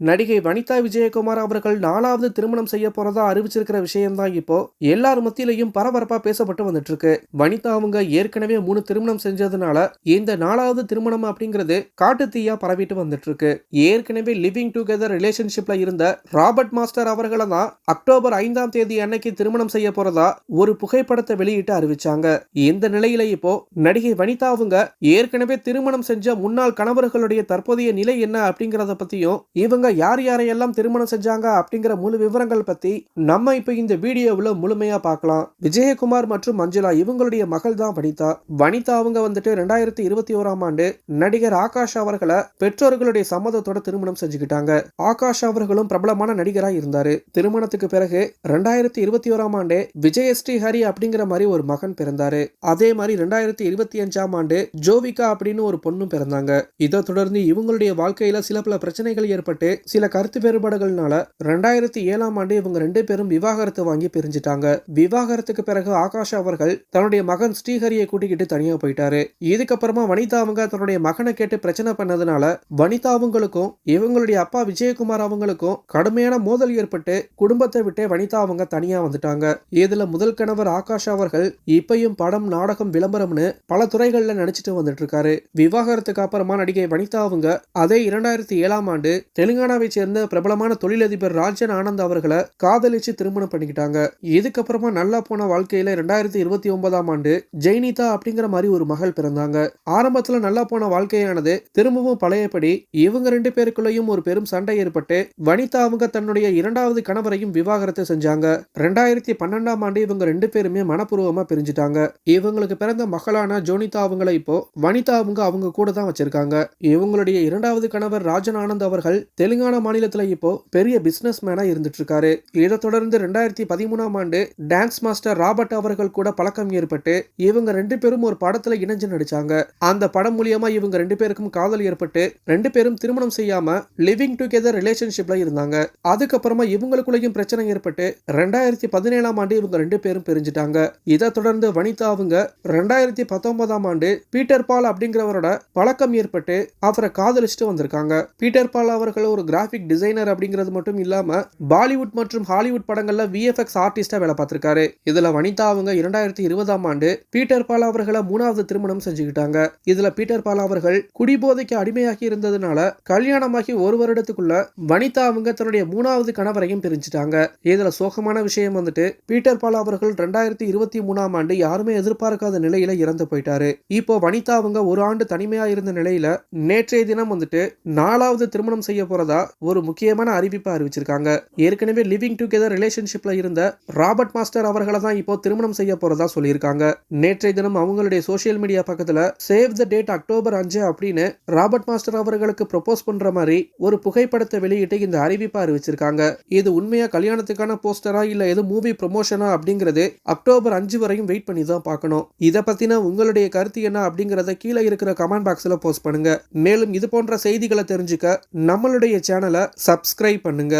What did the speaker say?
நடிகை வனிதா விஜயகுமார் அவர்கள் நாலாவது திருமணம் செய்ய போறதா அறிவிச்சிருக்கிற விஷயம்தான் இப்போ எல்லார் மத்தியிலையும் பரபரப்பா பேசப்பட்டு வந்துட்டு இருக்கு வனிதா அவங்க ஏற்கனவே மூணு திருமணம் செஞ்சதுனால இந்த நாலாவது திருமணம் அப்படிங்கிறது காட்டுத்தீயா பரவிட்டு வந்துட்டு இருக்கு ஏற்கனவே லிவிங் டுகெதர் ரிலேஷன்ஷிப்ல இருந்த ராபர்ட் மாஸ்டர் அவர்களை தான் அக்டோபர் ஐந்தாம் தேதி அன்னைக்கு திருமணம் செய்ய போறதா ஒரு புகைப்படத்தை வெளியிட்டு அறிவிச்சாங்க. இந்த நிலையில இப்போ நடிகை வனிதா அவங்க ஏற்கனவே திருமணம் செஞ்ச முன்னாள் கணவர்களுடைய தற்போதைய நிலை என்ன அப்படிங்கறத பத்தியும் இவங்க யார் யாரையெல்லாம் திருமணம் செஞ்சாங்க அப்படிங்கிற முழு விவரங்கள் பத்தி நம்ம இப்ப இந்த வீடியோவில் முழுமையா பார்க்கலாம். விஜயகுமார் மற்றும் மஞ்சுளா இவங்களுடைய மகள் தான் வனிதா. வனிதா அவங்க வந்துட்டு ரெண்டாயிரத்தி இருபத்தி ஓராம் ஆண்டு நடிகர் ஆகாஷ் அவர்களை பெற்றோர்களுடைய சம்மதத்தோட திருமணம் செஞ்சுக்கிட்டாங்க. ஆகாஷ் அவர்களும் பிரபலமான நடிகராக இருந்தாரு. திருமணத்துக்கு பிறகு ரெண்டாயிரத்தி இருபத்தி ஓராம் ஆண்டு விஜயஸ்ரீ ஹரி அப்படிங்கிற மாதிரி ஒரு மகன் பிறந்தாரு. அதே மாதிரி ரெண்டாயிரத்தி இருபத்தி அஞ்சாம் ஆண்டு ஜோவிகா அப்படின்னு ஒரு பொண்ணும் பிறந்தாங்க. இதை தொடர்ந்து இவங்களுடைய வாழ்க்கையில சில பல பிரச்சனைகள் ஏற்பட்டு சில கருத்து வேறுபாடுகள்னால ரெண்டாயிரத்தி ஏழாம் ஆண்டு இவங்க ரெண்டு பேரும் விவாகரத்து வாங்கி பிரிஞ்சிட்டாங்க. விவாகரத்துக்கு பிறகு ஆகாஷ் அவர்கள் தன்னுடைய மகன் ஸ்ரீஹரியை கூட்டிக்கிட்டு தனியா போயிட்டாரு. இதுக்கப்புறமா வனிதா அவங்க தன்னுடைய மகனை கேட்டு பிரச்சனை பண்ணதுனால வனிதா அவங்களுக்கும் இவங்களுடைய அப்பா விஜயகுமார் அவங்களுக்கும் கடுமையான மோதல் ஏற்பட்டு குடும்பத்தை விட்டே வனிதா அவங்க தனியா வந்துட்டாங்க. இதுல முதல் கணவர் ஆகாஷ் அவர்கள் இப்பயும் படம் நாடகம் விளம்பரம்னு பல துறைகள்ல நடிச்சிட்டு வந்துட்டு இருக்காரு. விவாகரத்துக்கு அப்புறமா நடிகை வனிதா அவங்க அதே இரண்டாயிரத்தி ஏழாம் ஆண்டு தெலுங்கானாவை சேர்ந்த பிரபலமான தொழிலதிபர் ராஜன் ஆனந்த் அவர்களை காதலிச்சு திருமணம் பண்ணிக்கிட்டாங்க. இதுக்கப்புறமா நல்லா போன வாழ்க்கையில ரெண்டாயிரத்தி இருபத்தி ஒன்பதாம் ஆண்டு ஜெய்னிதா அப்படிங்கிற மாதிரி ஒரு மகள் பிறந்தாங்க. ஆரம்பத்துல நல்லா போன வாழ்க்கையானது திரும்பவும் பழையபடி இவங்க ரெண்டு பேருக்குள்ளேயும் ஒரு பெரும் சண்டை ஏற்பட்டு வனிதா அவங்க தன்னுடைய இரண்டாவது கணவரையும் விவாகரத்து செஞ்சாங்க. ரெண்டாயிரத்தி பன்னெண்டாம் ஆண்டு இவங்க ரெண்டு பேருமே மனப்பூர்வமா பிரிஞ்சுட்டாங்க. இவங்களுக்கு பிறந்த மகளான ஜோனிதா அவங்கள இப்போ வனிதா அவங்க அவங்க கூட தான் வச்சிருக்காங்க. இவங்களுடைய இரண்டாவது கணவர் ராஜன் ஆனந்த் அவர்கள் தெலுங்கு தெலுங்கானா மாநிலத்தில் இப்போ பெரிய பிசினஸ் மேனா இருந்துட்டு இருக்காரு இதை தொடர்ந்து ரெண்டாயிரத்தி பதிமூணாம் ஆண்டு டான்ஸ் மாஸ்டர் ராபர்ட் அவர்கள் கூட பழக்கம் ஏற்பட்டு இவங்க ரெண்டு பேரும் ஒரு படத்துல இணைஞ்சு நடிச்சாங்க. அந்த படம் மூலியமா இவங்க ரெண்டு பேருக்கும் காதல் ஏற்பட்டு ரெண்டு பேரும் திருமணம் செய்யாம லிவிங் டுகெதர் ரிலேஷன்ஷிப்ல இருந்தாங்க. அதுக்கப்புறமா இவங்களுக்குள்ளேயும் பிரச்சனை ஏற்பட்டு ரெண்டாயிரத்தி பதினேழாம் ஆண்டு இவங்க ரெண்டு பேரும் பிரிஞ்சுட்டாங்க. இதை தொடர்ந்து வனிதா அவங்க ரெண்டாயிரத்தி பத்தொன்பதாம் ஆண்டு பீட்டர் பால் அப்படிங்கிறவரோட பழக்கம் ஏற்பட்டு அவரை காதலிச்சுட்டு வந்திருக்காங்க. பீட்டர் பால் அவர்கள் ஒரு கிராஃபிக் டிசைனர் அப்படிங்கிறது மட்டும் இல்லாம பாலிவுட் மற்றும் ஹாலிவுட் படங்கள்ல விஎஃப்எக்ஸ் ஆர்டிஸ்டா வேலை பார்த்திருக்காரு. இதுல வனிதா அவங்க இரண்டாயிரத்தி இருபதாம் ஆண்டு பீட்டர் பால் அவர்களை மூணாவது திருமணம் செஞ்சுக்கிட்டாங்க. இதுல பீட்டர் பால் அவர்கள் குடிபோதைக்கு அடிமையாகி இருந்ததுனால கல்யாணமாகி ஒரு வருடத்துக்குள்ள வனிதா அவங்க தன்னுடைய மூணாவது கணவரையும் பிரிஞ்சுட்டாங்க. இதுல சோகமான விஷயம் வந்துட்டு பீட்டர் பால் அவர்கள் ரெண்டாயிரத்தி இருபத்தி மூணாம் ஆண்டு யாருமே எதிர்பார்க்காத நிலையில இறந்து போயிட்டாரு. இப்போ வனிதா அவங்க ஒரு ஆண்டு தனிமையா இருந்த நிலையில நேற்றைய தினம் வந்துட்டு நாலாவது திருமணம் செய்ய போறது ஒரு முக்கியமான அறிவிப்பை அறிவிச்சிருக்காங்க. ஏற்கனவே லிவிங் டுகெதர் ரிலேஷன்ஷிப்ல இருந்த ராபர்ட் மாஸ்டர் அவர்களை தான் இப்போ திருமணம் செய்ய போறதா சொல்லியிருக்காங்க. நேற்றைய தினம் அவங்களுடைய சோசியல் மீடியா பக்கத்துல சேவ் த டேட் அக்டோபர் அஞ்சு அப்படின்னு ராபர்ட் மாஸ்டர் அவர்களுக்கு ப்ரொபோஸ் பண்ற மாதிரி ஒரு புகைப்படத்தை வெளியிட்டு இந்த அறிவிப்பை அறிவிச்சிருக்காங்க. இது உண்மையா கல்யாணத்துக்கான போஸ்டரா இல்ல எது மூவி ப்ரொமோஷனா அப்படிங்கிறது அக்டோபர் அஞ்சு வரையும் வெயிட் பண்ணி தான் பார்க்கணும். இதை பத்தின உங்களுடைய கருத்து என்ன அப்படிங்கறத கீழே இருக்கிற கமெண்ட் பாக்ஸ்ல போஸ்ட் பண்ணுங்க. மேலும் இது போன்ற செய்திகளை தெரிஞ்சுக்க நம்மளுடைய சேனலை சப்ஸ்கிரைப் பண்ணுங்க.